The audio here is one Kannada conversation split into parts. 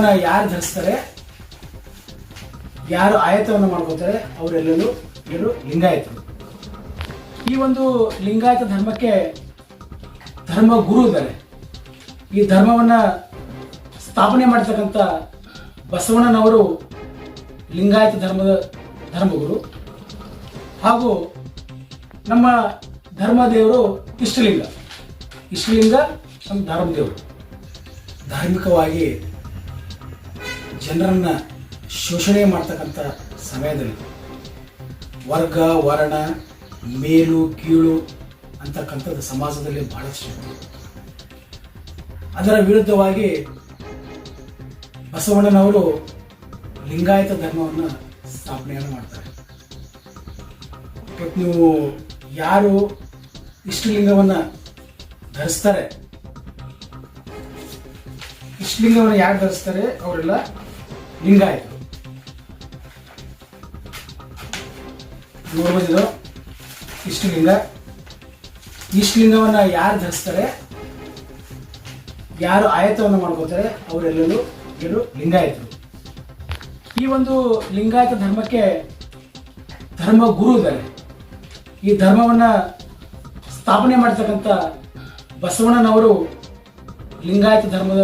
ಯಾರು ಧರಿಸ್ತಾರೆ? ಯಾರು ಆಯತವನ್ನು ಮಾಡ್ಕೋತಾರೆ ಅವರೆಲ್ಲರೂ ಇವರು ಲಿಂಗಾಯತರು. ಈ ಒಂದು ಲಿಂಗಾಯತ ಧರ್ಮಕ್ಕೆ ಧರ್ಮ ಗುರು ಇದ್ದಾರೆ. ಈ ಧರ್ಮವನ್ನ ಸ್ಥಾಪನೆ ಮಾಡ್ತಕ್ಕಂಥ ಬಸವಣ್ಣನವರು ಲಿಂಗಾಯತ ಧರ್ಮದ ಧರ್ಮಗುರು. ಹಾಗೂ ನಮ್ಮ ಧರ್ಮದೇವರು ಇಷ್ಟಲಿಂಗ. ಇಷ್ಟಲಿಂಗ ನಮ್ಮ ಧರ್ಮದೇವರು. ಧಾರ್ಮಿಕವಾಗಿ ಜನರನ್ನ ಶೋಷಣೆ ಮಾಡ್ತಕ್ಕಂಥ ಸಮಯದಲ್ಲಿ ವರ್ಗ, ವರ್ಣ, ಮೇಲು, ಕೀಳು ಅಂತಕ್ಕಂಥದ್ದು ಸಮಾಜದಲ್ಲಿ ಬಹಳಷ್ಟು. ಅದರ ವಿರುದ್ಧವಾಗಿ ಬಸವಣ್ಣನವರು ಲಿಂಗಾಯತ ಧರ್ಮವನ್ನು ಸ್ಥಾಪನೆಯನ್ನು ಮಾಡ್ತಾರೆ ಇವತ್ತು ನೀವು ಯಾರು ಇಷ್ಟಲಿಂಗವನ್ನು ಧರಿಸ್ತಾರೆ ಇಷ್ಟಲಿಂಗವನ್ನು ಯಾರು ಧರಿಸ್ತಾರೆ, ಅವರೆಲ್ಲ ಲಿಂಗಾಯತರು ನೋಡ್ಬೋದು ಇಷ್ಟಲಿಂಗ ಯಾರು ಧರಿಸ್ತಾರೆ? ಯಾರು ಆಯತವನ್ನು ಮಾಡ್ಕೋತಾರೆ? ಅವರೆಲ್ಲರೂ ಇವರು ಲಿಂಗಾಯತರು. ಈ ಒಂದು ಲಿಂಗಾಯತ ಧರ್ಮಕ್ಕೆ ಧರ್ಮ ಗುರು ಇದ್ದಾರೆ. ಈ ಧರ್ಮವನ್ನ ಸ್ಥಾಪನೆ ಮಾಡ್ತಕ್ಕಂಥ ಬಸವಣ್ಣನವರು ಲಿಂಗಾಯತ ಧರ್ಮದ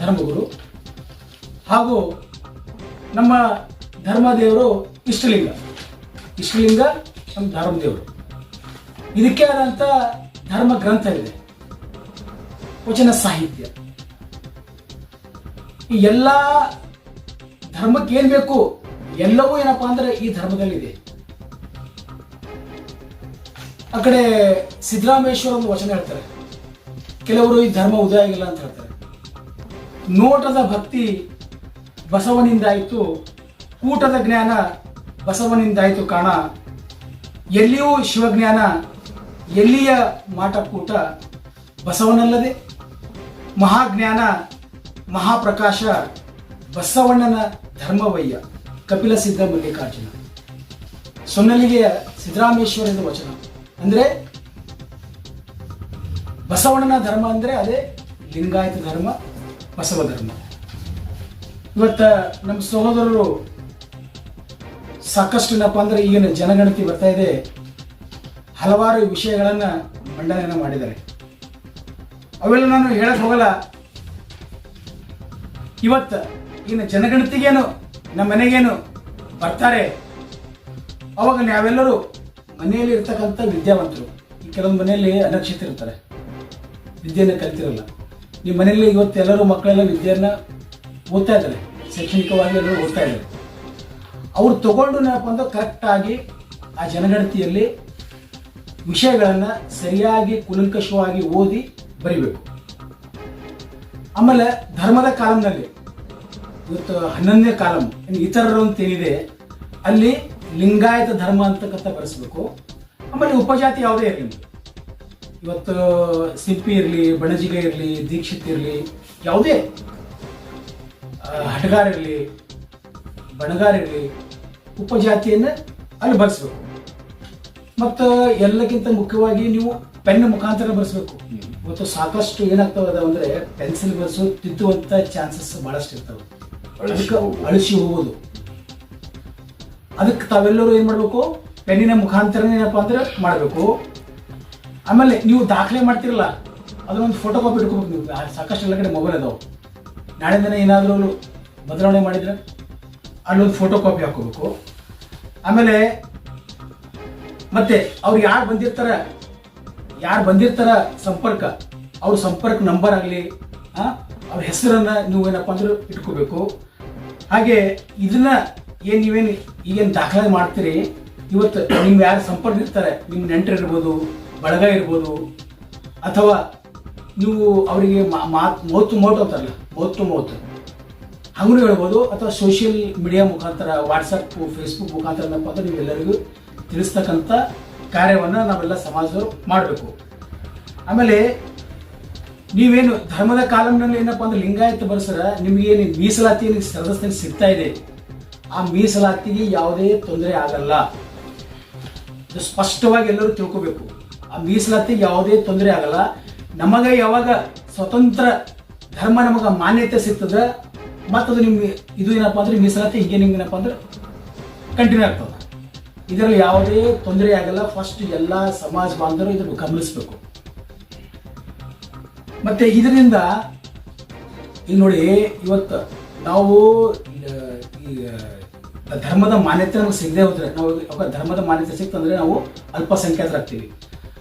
ಧರ್ಮಗುರು. ಹಾಗೂ ನಮ್ಮ ಧರ್ಮದೇವರು ಇಷ್ಟಲಿಂಗ ಇಷ್ಟಲಿಂಗ ನಮ್ಮ ಧರ್ಮದೇವರು. ಇದಕ್ಕೆ ಆದಂಥ ಧರ್ಮ ಗ್ರಂಥ ಇದೆ. ವಚನ ಸಾಹಿತ್ಯ. ಈ ಎಲ್ಲ ಧರ್ಮಕ್ಕೆ ಏನ್ ಬೇಕು? ಎಲ್ಲವೂ ಏನಪ್ಪಾ ಅಂದ್ರೆ ಈ ಧರ್ಮದಲ್ಲಿದೆ. ಆ ಕಡೆ ಸಿದ್ದರಾಮೇಶ್ವರ ಒಂದು ವಚನ ಹೇಳ್ತಾರೆ. ಕೆಲವರು ಈ ಧರ್ಮ ಉದಯ ಆಗಿಲ್ಲ ಅಂತ ಹೇಳ್ತಾರೆ. ನೋಟದ ಭಕ್ತಿ ಬಸವನಿಂದಾಯಿತು. ಕೂಟದ ಜ್ಞಾನ ಬಸವನಿಂದಾಯಿತು ಕಾಣ. ಎಲ್ಲಿಯೂ ಶಿವಜ್ಞಾನ, ಎಲ್ಲಿಯ ಮಾಟಕೂಟ ಬಸವನಲ್ಲದೆ. ಮಹಾಜ್ಞಾನ, ಮಹಾಪ್ರಕಾಶ ಬಸವಣ್ಣನ ಧರ್ಮವಯ್ಯ, ಕಪಿಲ ಸಿದ್ಧ ಮಲ್ಲಿಕಾರ್ಜುನ. ಸೊನ್ನಲಿಗೆಯ ಸಿದ್ದರಾಮೇಶ್ವರದ ವಚನ. ಅಂದ್ರೆ ಬಸವಣ್ಣನ ಧರ್ಮ ಅಂದ್ರೆ ಅದೇ ಲಿಂಗಾಯತ ಧರ್ಮ, ಬಸವ ಧರ್ಮ. ಇವತ್ತ ನಮ್ಮ ಸಹೋದರರು ಸಾಕಷ್ಟು ಏನಪ್ಪ ಅಂದ್ರೆ ಈಗಿನ ಜನಗಣತಿ ಬರ್ತಾ ಇದೆ. ಹಲವಾರು ವಿಷಯಗಳನ್ನ ಮಂಡನೆಯನ್ನ ಮಾಡಿದ್ದಾರೆ. ಅವೆಲ್ಲ ನಾನು ಹೇಳಕ್ ಹೋಗಲ್ಲ. ಇವತ್ತ ಈಗಿನ ಜನಗಣತಿಗೇನು, ನಮ್ಮ ಮನೆಗೇನು ಬರ್ತಾರೆ? ಅವಾಗ ನಾವೆಲ್ಲರೂ ಮನೆಯಲ್ಲಿ ಇರ್ತಕ್ಕಂಥ ವಿದ್ಯಾವಂತರು. ಈ ಕೆಲವೊಂದು ಮನೆಯಲ್ಲಿ ಅನಕ್ಷಿತ ಇರ್ತಾರೆ. ವಿದ್ಯೆಯನ್ನು ಕಲ್ತಿರಲ್ಲ. ನಿಮ್ಮ ಮನೆಯಲ್ಲಿ ಇವತ್ತು ಎಲ್ಲರೂ ಮಕ್ಕಳೆಲ್ಲ ವಿದ್ಯೆಯನ್ನು ಓದ್ತಾ ಇದ್ದಾರೆ. ಶೈಕ್ಷಣಿಕವಾಗಿ ಎಲ್ಲರೂ ಓದ್ತಾ ಇದ್ದಾರೆ ಅವ್ರು ತಗೊಂಡು ಏನಪ್ಪ ಕರೆಕ್ಟಾಗಿ ಆ ಜನಗಣತಿಯಲ್ಲಿ ವಿಷಯಗಳನ್ನು ಸರಿಯಾಗಿ ಕುಲಂಕಷವಾಗಿ ಓದಿ ಬರಿಬೇಕು. ಆಮೇಲೆ ಧರ್ಮದ ಕಾಲಂನಲ್ಲಿ, ಇವತ್ತು ಹನ್ನೊಂದನೇ ಕಾಲಂ ಇತರರು ಅಂತ ಏನಿದೆ ಅಲ್ಲಿ ಲಿಂಗಾಯತ ಧರ್ಮ ಅಂತಕ್ಕಂಥ ಬರೆಸ್ಬೇಕು. ಆಮೇಲೆ ಉಪಜಾತಿ ಯಾವುದೇ ಇರಲಿ. ಇವತ್ತು ಸಿಂಪಿ ಇರಲಿ, ಬಣಜಿಗ ಇರಲಿ, ದೀಕ್ಷಿತ್ ಇರಲಿ, ಯಾವುದೇ ಹಟಗಾರ ಇರಲಿ ಬಣಗಾರ ಇರಲಿ ಉಪಜಾತಿಯನ್ನು ಅಲ್ಲಿ ಬಳಸಬೇಕು ಮತ್ತು ಎಲ್ಲಕ್ಕಿಂತ ಮುಖ್ಯವಾಗಿ ನೀವು ಪೆನ್ ಮುಖಾಂತರ ಬಳಸಬೇಕು ಮತ್ತು ಸಾಕಷ್ಟು ಏನಾಗ್ತಾವ ಅಂದ್ರೆ ಪೆನ್ಸಿಲ್ ಬರೆಸು ತಿದ್ದುವಂತ ಚಾನ್ಸಸ್ ಬಹಳಷ್ಟು ಇರ್ತವೆ. ಅದಕ್ಕೆ ಅಳಿಸಿ ಹೋಗೋದು. ಅದಕ್ಕೆ ತಾವೆಲ್ಲರೂ ಏನ್ ಮಾಡಬೇಕು? ಪೆನ್ನಿನ ಮುಖಾಂತರ ಏನಪ್ಪಾ ಅಂದ್ರೆ ಮಾಡಬೇಕು. ಆಮೇಲೆ ನೀವು ದಾಖಲೆ ಮಾಡ್ತಿರಲ್ಲ ಅದನ್ನೊಂದು ಫೋಟೋ ಕಾಪಿ ಇಟ್ಕೋಬೇಕು ನೀವು. ಸಾಕಷ್ಟು ಎಲ್ಲ ಕಡೆ ಮೊಬೈಲ್ ಅದಾವೆ. ನಾಳೆ ದಿನ ಏನಾದರೂ ಬದಲಾವಣೆ ಮಾಡಿದ್ರೆ ಅಲ್ಲೊಂದು ಫೋಟೋ ಕಾಪಿ ಹಾಕೋಬೇಕು ಆಮೇಲೆ ಮತ್ತೆ ಅವ್ರು ಯಾರು ಬಂದಿರ್ತಾರೆ, ಯಾರು ಬಂದಿರ್ತಾರ ಸಂಪರ್ಕ, ಅವ್ರ ಸಂಪರ್ಕ ನಂಬರ್ ಆಗಲಿ ಅವ್ರ ಹೆಸರನ್ನು ನೀವು ಏನಪ್ಪ ಅಂದ್ರೆ ಇಟ್ಕೋಬೇಕು. ಹಾಗೆ ಇದನ್ನ ಏನು ನೀವೇನು ಈಗೇನು ದಾಖಲೆ ಮಾಡ್ತೀರಿ, ಇವತ್ತು ನಿಮ್ಗೆ ಯಾರು ಸಂಪರ್ಕ ಇರ್ತಾರೆ ನಿಮ್ಮ ನೆಂಟರಿರ್ಬೋದು, ಬಳಗ ಇರ್ಬೋದು, ಅಥವಾ ನೀವು ಅವರಿಗೆ ಮಾತು ಮೌತ್ ಮೌತ್ ಅಂತಾರಲ್ಲ ಮೌತ್ ಮೌತ್ ಹಂಗೂ ಹೇಳ್ಬೋದು, ಅಥವಾ ಸೋಷಿಯಲ್ ಮೀಡಿಯಾ ಮುಖಾಂತರ ವಾಟ್ಸಪ್ ಫೇಸ್ಬುಕ್ ಮುಖಾಂತರ ಏನಪ್ಪ ಅಂದ್ರೆ ನೀವೆಲ್ಲರಿಗೂ ತಿಳಿಸ್ತಕ್ಕಂಥ ಕಾರ್ಯವನ್ನು ನಾವೆಲ್ಲ ಸಮಾಜದವರು ಮಾಡಬೇಕು. ಆಮೇಲೆ ನೀವೇನು ಧರ್ಮದ ಕಾಲಂನಲ್ಲಿ ಏನಪ್ಪ ಅಂದ್ರೆ ಲಿಂಗಾಯತ ಬರ್ಸರ ಏನು ಮೀಸಲಾತಿ ಏನ್ ಸದಸ್ಯರಿಗೆ ಸಿಗ್ತಾ ಇದೆ. ಆ ಮೀಸಲಾತಿಗೆ ಯಾವುದೇ ತೊಂದರೆ ಆಗಲ್ಲ. ಸ್ಪಷ್ಟವಾಗಿ ಎಲ್ಲರೂ ತಿಳ್ಕೋಬೇಕು. ಆ ಮೀಸಲಾತಿಗೆ ಯಾವುದೇ ತೊಂದರೆ ಆಗಲ್ಲ. ನಮಗೆ ಯಾವಾಗ ಸ್ವತಂತ್ರ ಧರ್ಮ ನಮಗೆ ಮಾನ್ಯತೆ ಸಿಗ್ತದ, ಮತ್ತದು ನಿಮ್ಗೆ ಇದು ಏನಪ್ಪ ಅಂದ್ರೆ ಮೀಸಲಾತಿ, ಹೀಗೆ ನಿಮ್ಗೆ ಏನಪ್ಪ ಅಂದ್ರೆ ಕಂಟಿನ್ಯೂ ಆಗ್ತದೆ. ಇದರಲ್ಲಿ ಯಾವುದೇ ತೊಂದರೆ ಆಗಲ್ಲ ಫಸ್ಟ್ ಎಲ್ಲ ಸಮಾಜ ಬಾಂಧವರು ಇದನ್ನು ಗಮನಿಸಬೇಕು. ಮತ್ತೆ ಇದರಿಂದ, ಈಗ ನೋಡಿ, ಇವತ್ತು ನಾವು ಧರ್ಮದ ಮಾನ್ಯತೆ ನಮ್ಗೆ ಸಿಗದೆ ಹೋದ್ರೆ, ನಾವು, ಧರ್ಮದ ಮಾನ್ಯತೆ ಸಿಕ್ತಂದ್ರೆ ನಾವು ಅಲ್ಪಸಂಖ್ಯಾತರಾಗ್ತೀವಿ.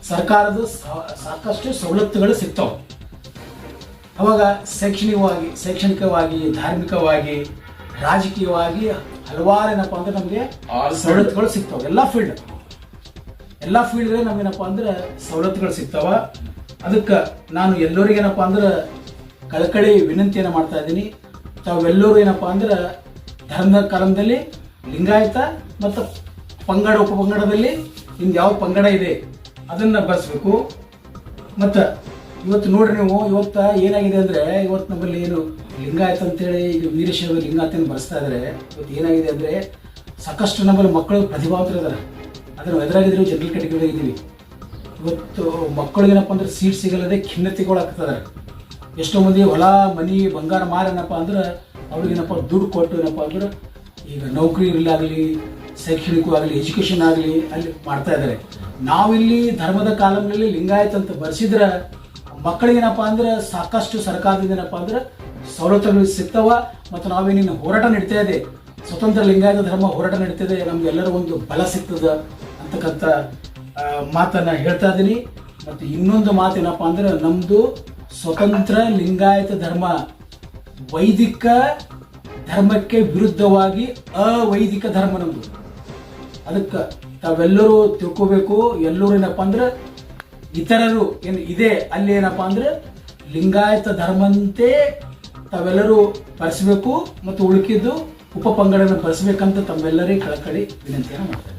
ಸರ್ಕಾರದ ಸಾಕಷ್ಟು ಸವಲತ್ತುಗಳು ಸಿಗ್ತಾವೆ. ಅವಾಗ ಶೈಕ್ಷಣಿಕವಾಗಿ ಶೈಕ್ಷಣಿಕವಾಗಿ ಧಾರ್ಮಿಕವಾಗಿ ರಾಜಕೀಯವಾಗಿ ಹಲವಾರು ಏನಪ್ಪ ಅಂದ್ರೆ ನಮಗೆ ಸವಲತ್ತುಗಳು ಸಿಗ್ತಾವೆ. ಎಲ್ಲ ಫೀಲ್ಡ್ ಎಲ್ಲ ಫೀಲ್ಡ್ ನಮಗೇನಪ್ಪ ಅಂದ್ರೆ ಸವಲತ್ತುಗಳು ಸಿಗ್ತಾವ. ಅದಕ್ಕೆ ನಾನು ಎಲ್ಲರಿಗೇನಪ್ಪ ಅಂದ್ರೆ ಕಳಕಳಿ ವಿನಂತಿಯನ್ನು ಮಾಡ್ತಾ ಇದ್ದೀನಿ. ತಾವೆಲ್ಲರೂ ಏನಪ್ಪ ಅಂದ್ರೆ ಧರ್ಮ ಕಾಲದಲ್ಲಿ ಲಿಂಗಾಯತ ಮತ್ತು ಪಂಗಡ ಉಪಪಂಗಡದಲ್ಲಿ ನಿಮ್ದು ಯಾವ ಪಂಗಡ ಇದೆ? ಅದನ್ನ ಬಳಸಬೇಕು. ಮತ್ತು ಇವತ್ತು ನೋಡ್ರಿ ನೀವು, ಇವತ್ತು ಏನಾಗಿದೆ ಅಂದರೆ, ಇವತ್ತು ನಮ್ಮಲ್ಲಿ ಏನು ಲಿಂಗಾಯತ ಅಂತೇಳಿ, ಈಗ ವೀರಶೈವ ಲಿಂಗಾಯತ ಬರೆಸ್ತಾ ಇದ್ದಾರೆ ಇವತ್ತು ಏನಾಗಿದೆ ಅಂದರೆ, ಸಾಕಷ್ಟು ನಮ್ಮಲ್ಲಿ ಮಕ್ಕಳು ಪ್ರತಿಭಾವಂತರು ಇದ್ದಾರೆ ಅದನ್ನು ಎದುರಾಗಿದ್ರು ಜನರಲ್ ಕೆಟಗರಿ ಇದ್ದೀವಿ. ಇವತ್ತು ಮಕ್ಕಳಿಗೇನಪ್ಪ ಅಂದ್ರೆ ಸೀಟ್ ಸಿಗಲ್ಲದೆ ಖಿನ್ನತೆಗೊಳಾಗ್ತದೆ ಎಷ್ಟೋ ಮಂದಿ ಹೊಲ, ಮನಿ, ಬಂಗಾರ ಮಾರೇನಪ್ಪ ಅಂದ್ರೆ, ಅವ್ರಿಗೇನಪ್ಪ ದುಡ್ಡು ಕೊಟ್ಟು ಏನಪ್ಪ ಅಂದ್ರೆ, ಈಗ ನೌಕರಿ ಇರಲಾಗಲಿ ಶೈಕ್ಷಣಿಕವಾಗಲಿ ಎಜುಕೇಷನ್ ಆಗಲಿ, ಅಲ್ಲಿ ಮಾಡ್ತಾ ಇದ್ದಾರೆ. ನಾವಿಲ್ಲಿ ಧರ್ಮದ ಕಾಲಂನಲ್ಲಿ ಲಿಂಗಾಯತ ಅಂತ ಬರ್ಸಿದ್ರೆ, ಮಕ್ಕಳಿಗೇನಪ್ಪ ಅಂದ್ರೆ ಸಾಕಷ್ಟು ಸರ್ಕಾರದಿಂದ ಏನಪ್ಪ ಅಂದ್ರೆ ಸವಲತ್ತುಗಳು ಸಿಗ್ತಾವ ಮತ್ತು ನಾವೇನೇನು ಹೋರಾಟ ನಡೀತಾ ಇದೆ. ಸ್ವತಂತ್ರ ಲಿಂಗಾಯತ ಧರ್ಮ ಹೋರಾಟ ನಡೀತಿದೆ ನಮ್ಗೆಲ್ಲರೂ ಒಂದು ಬಲ ಸಿಗ್ತದ ಅಂತಕ್ಕಂಥ ಮಾತನ್ನು ಹೇಳ್ತಾ ಇದ್ದೀನಿ ಮತ್ತು ಇನ್ನೊಂದು ಮಾತು ಮಾತೇನಪ್ಪ ಅಂದ್ರೆ ನಮ್ದು ಸ್ವತಂತ್ರ ಲಿಂಗಾಯತ ಧರ್ಮ ವೈದಿಕ ಧರ್ಮಕ್ಕೆ ವಿರುದ್ಧವಾಗಿ ಅವೈದಿಕ ಧರ್ಮ ನಮ್ದು. ಅದಕ್ಕೆ ತಾವೆಲ್ಲರೂ ತಿಳ್ಕೋಬೇಕು, ಎಲ್ಲರೂ ಏನಪ್ಪ ಅಂದ್ರೆ ಇತರರು ಏನು ಇದೆ, ಅಲ್ಲಿ ಏನಪ್ಪ ಅಂದ್ರೆ ಲಿಂಗಾಯತ ಧರ್ಮಂತೆ ತಾವೆಲ್ಲರೂ ಬಳಸಬೇಕು ಮತ್ತು ಉಳುಕಿದ್ದು ಉಪಪಂಗಡನ ಬಳಸಬೇಕಂತ ತಮ್ಮೆಲ್ಲರಿಗೆ ಕಳಕಳಿ ವಿನಂತಿಯನ್ನು ಮಾಡ್ತಾರೆ